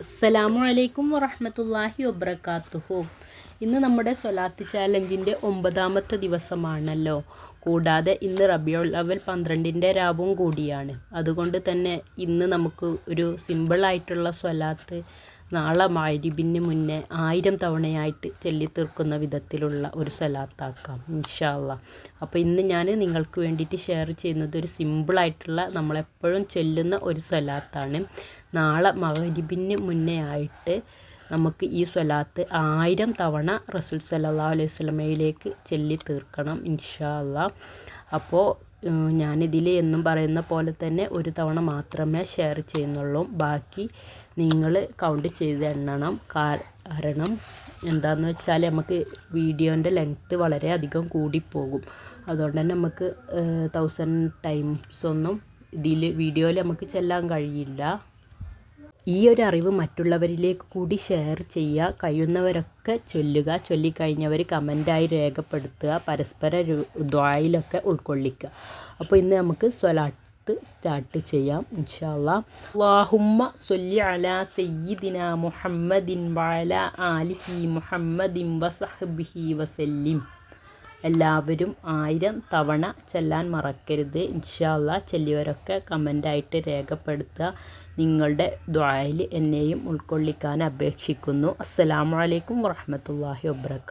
അസ്സലാമു അലൈക്കും വറഹമത്തല്ലാഹി വബർക്കാത്തുഹു ഇന്ന് നമ്മുടെ സൊലാത്ത് ചാലഞ്ചിന്റെ ഒമ്പതാമത്തെ ദിവസമാണല്ലോ. കൂടാതെ ഇന്ന് റബിയോൾ അവൽ പന്ത്രണ്ടിന്റെ രാവും കൂടിയാണ്. അതുകൊണ്ട് തന്നെ ഇന്ന് നമുക്ക് ഒരു സിമ്പിളായിട്ടുള്ള സ്വലാത്ത് നാളെ മഗ്‌രിബിന് മുന്നേ ആയിരം തവണയായിട്ട് ചൊല്ലിത്തീർക്കുന്ന വിധത്തിലുള്ള ഒരു സലാത്താക്കാം ഇൻഷാ അള്ളാ അപ്പോൾ ഇന്ന് ഞാൻ നിങ്ങൾക്ക് വേണ്ടിയിട്ട് ഷെയർ ചെയ്യുന്നത് ഒരു സിമ്പിളായിട്ടുള്ള നമ്മളെപ്പോഴും ചൊല്ലുന്ന ഒരു സലാത്താണ്. നാളെ മഗ്‌രിബിന് മുന്നേ ആയിട്ട് നമുക്ക് ഈ സ്വലാത്ത് ആയിരം തവണ റസൂൽ സല്ലല്ലാഹു അലൈഹി സ്വലമയിലേക്ക് ചൊല്ലി തീർക്കണം ഇൻഷാല്ല അപ്പോൾ ഞാനിതിൽ എന്നും പറയുന്ന പോലെ തന്നെ ഒരു തവണ മാത്രമേ ഷെയർ ചെയ്യുന്നുള്ളൂ. ബാക്കി നിങ്ങൾ കൗണ്ട് ചെയ്ത് എണ്ണണം. കാരണം എന്താണെന്ന് വെച്ചാൽ നമുക്ക് വീഡിയോന്റെ ലെങ്ത്ത് വളരെയധികം കൂടിപ്പോകും. അതുകൊണ്ട് തന്നെ നമുക്ക് തൗസൻഡ് ടൈംസ് ഒന്നും ഇതിൽ വീഡിയോയിൽ നമുക്ക് ചെല്ലാൻ കഴിയില്ല. ഈ ഒരു അറിവ് മറ്റുള്ളവരിലേക്ക് കൂടി ഷെയർ ചെയ്യുക കഴിയുന്നവരൊക്കെ ചൊല്ലുക ചൊല്ലിക്കഴിഞ്ഞവർ കമന്റായി രേഖപ്പെടുത്തുക പരസ്പര ദ്വായിലൊക്കെ ഉൾക്കൊള്ളിക്കുക. അപ്പോൾ ഇന്ന് നമുക്ക് സ്വലാത്ത് സ്റ്റാർട്ട് ചെയ്യാം ഇൻഷാല്ലാ അള്ളാഹുമ്മ സൊല്ലി അല സയ്യിദിന മുഹമ്മദിൻ വാല ആലിഹി മുഹമ്മദിൻ വസഹബിഹി വസല്ലിം. എല്ലാവരും ആയിരം തവണ ചൊല്ലാൻ മറക്കരുത്. ഇൻഷാല്ല ചൊല്ലിയവരൊക്കെ കമന്റായിട്ട് രേഖപ്പെടുത്തുക. നിങ്ങളുടെ ദ്വായിൽ എന്നെയും ഉൾക്കൊള്ളിക്കാൻ അപേക്ഷിക്കുന്നു. അസ്സലാമു അലൈക്കും വറഹമത്തല്ലാഹി വബർക്കാത്തു